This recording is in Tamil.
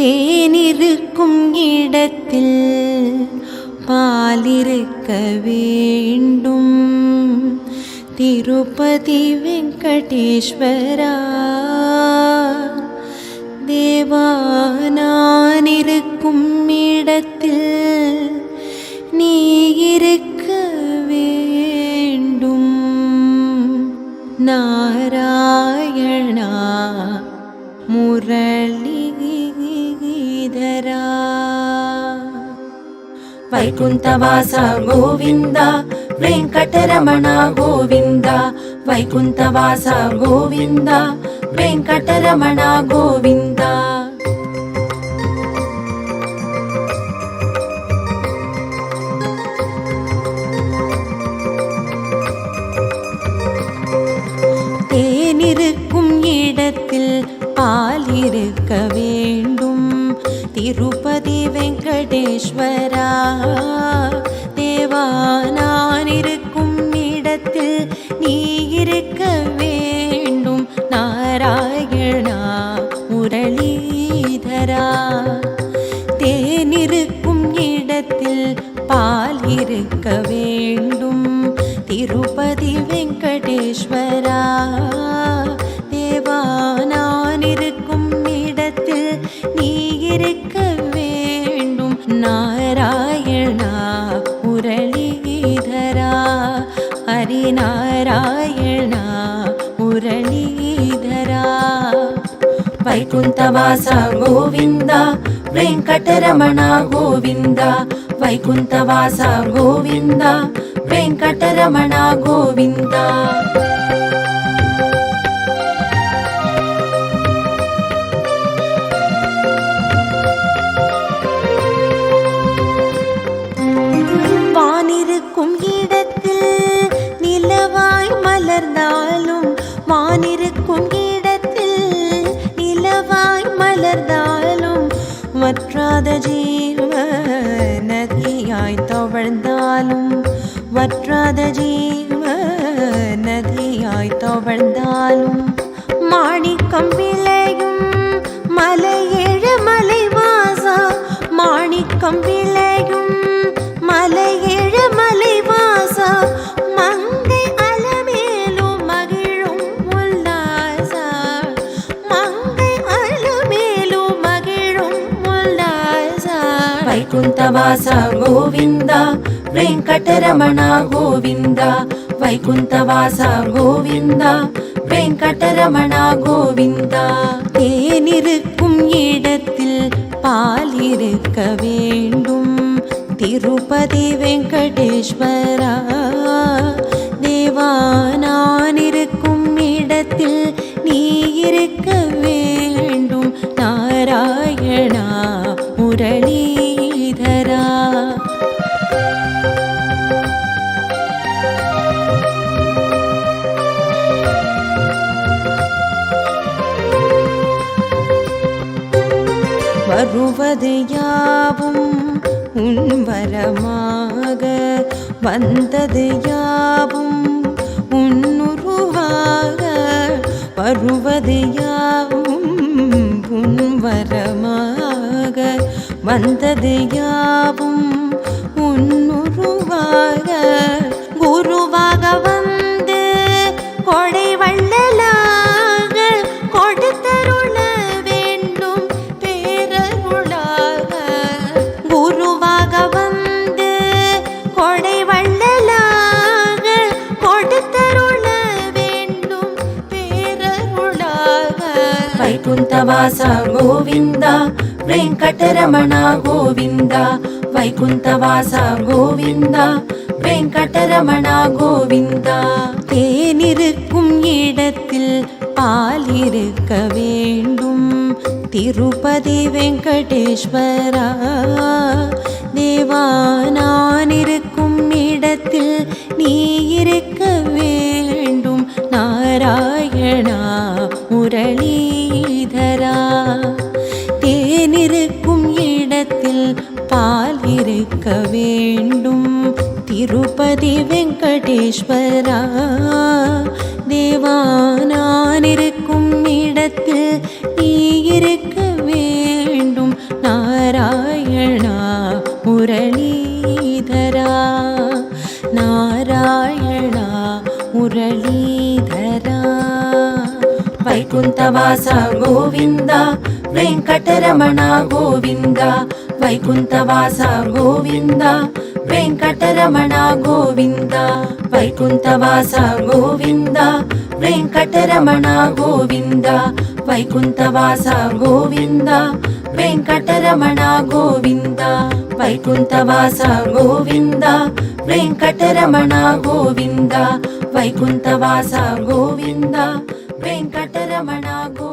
தேனிருக்கும் இடத்தில் பாலிருக்க வேண்டும். திருப்பதி வெங்கடேஸ்வரா தேவா நான் இருக்கும் இடத்தில் நீ இருக்க வேண்டும். நாராயணா முரளிதரா వైకుంఠవాస గోవింద వెంకటరమణ గోవింద వైకుంఠవాస గోవింద వెంకటరమణ గోవింద. இருக்க வேண்டும். திருப்பதி வெங்கடேஸ்வரா தேவா நான் இருக்கும் இடத்தில் நீ இருக்க வேண்டும். நாராயணா முரளிதரா ஹரிநாராயணா முரளிதரா. வைகுந்தவாசா கோவிந்தா వెంకటరమణ గోవింద వైకుంఠవాస గోవింద వెంకటరమణ గోవింద. வற்றாத ஜீவ நதியாய் தவழ்ந்தாலும் வற்றாத ஜீவ நதியாய் தவழ்ந்தாலும் மாணிக்கம் விளையும் వైకుంఠవాస గోవింద వెంకటరమణ గోవింద వైకుంఠవాస గోవింద వెంకటరమణ గోవింద தேனிருக்கும் இடத்தில் பால் இருக்க வேண்டும் திருப்பதி வெங்கடேஸ்வரா தேவா நான் இருக்கும் இடத்தில் நீ இருக்க வேண்டும் நாராயணா முரளிதரா வருவது யாவும் உன் வரமாக வந்தது யாவும் உன்னுருவாக வருவது யாவும் உன் வரமாக வந்தது யாவும் உன்னுருவாக குருவாக వైకుంఠవాస గోవింద వెంకటరమణ గోవింద వైకుంఠవాస గోవింద వెంకటరమణ గోవింద தேனிருக்கும் இடத்தில் பால் இருக்க வேண்டும் திருப்பதி வெங்கடேஸ்வரா தேவா நான் இருக்கும் இடத்தில் நீ இருக்க வேண்டும் நாராயணா முரளீதரா தேனிருக்கும் இடத்தில் பால் இருக்க வேண்டும். திருப்பதி வெங்கடேஸ்வரா தேவா நான் இருக்கும் இடத்தில் நீ இருக்க வேண்டும். நாராயணா முரளி వైకుంఠవాస గోవింద వెంకటరమణ గోవింద వైకుంఠవాస గోవింద వెంకటరమణ గోవింద వైకుంఠవాస గోవింద వెంకటరమణ గోవింద వైకుంఠవాస గోవింద వెంకటరమణ గోవింద వైకుంఠవాస గోవింద వెంకటరమణ గోవింద వైకుంఠవాస గోవింద ರಮಣ ಗೋ